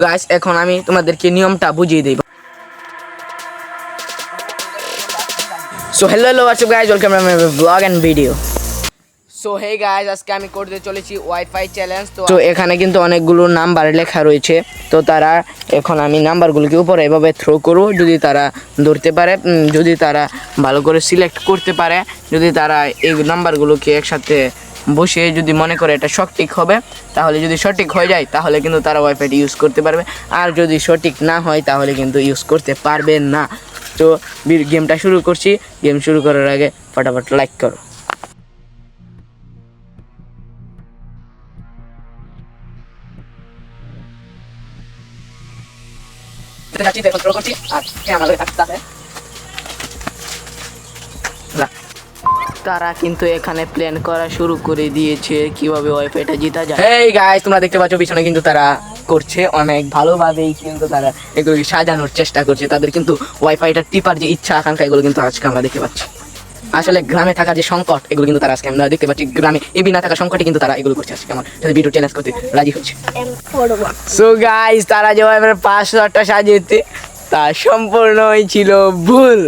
Guys এখন আমি তোমাদেরকে নিয়মটা বুঝিয়ে দেব। So hello hello WhatsApp guys welcome to my blog and video so hey guys আজকে আমি করতে চলেছি ওয়াইফাই চ্যালেঞ্জ তো তো এখানে কিন্তু অনেকগুলো নাম্বার লেখা রয়েছে। তো তারা এখন আমি নাম্বারগুলোকে উপরে এভাবে থ্রো করব যদি তারা ধরতে পারে যদি তারা ভালো করে সিলেক্ট করতে পারে যদি তারা এই নাম্বারগুলোকে একসাথে বসে যদি মনে করে এটা সঠিক হবে, তাহলে যদি সঠিক হয়ে যায়, তাহলে কিন্তু তারা ওয়াইফাইটি ইউজ করতে পারবে। আর যদি সঠিক না হয়, তাহলে কিন্তু ইউজ করতে পারবে না। তো গেমটা শুরু করছি। গেম শুরু করার আগে ফটাফট লাইক করো। দেখো করছি। আর কাছে তারা কিন্তু এখানে প্ল্যান করা শুরু করে দিয়েছে কীভাবে ওয়াইফাইটা জিতা যায়। এই গাইস তোমরা দেখতে পাচ্ছ পিছনে কিন্তু তারা করছে অনেক ভালোভাবেই কিন্তু তারা এগুলো সাজানোর চেষ্টা করছে। তাদের কিন্তু ওয়াইফাইটা টিপার যে ইচ্ছা, আকাঙ্ক্ষা, এগুলো কিন্তু আজকে আমরা দেখতে পাচ্ছি। আসলে গ্রামে থাকা যে সংকট, এগুলো কিন্তু তারা আজকে আমরা দেখতে পাচ্ছি। গ্রামে এবি না থাকা সংকটে কিন্তু তারা এগুলো করছে আজকে আমার সাথে ভিডিও চ্যালেঞ্জ করতে রাজি হচ্ছে সো গাইস তারা যে ওয়াইফাই পাসওয়ার্ডটা সাজিয়েছে, তা সম্পূর্ণই ছিল ভুল।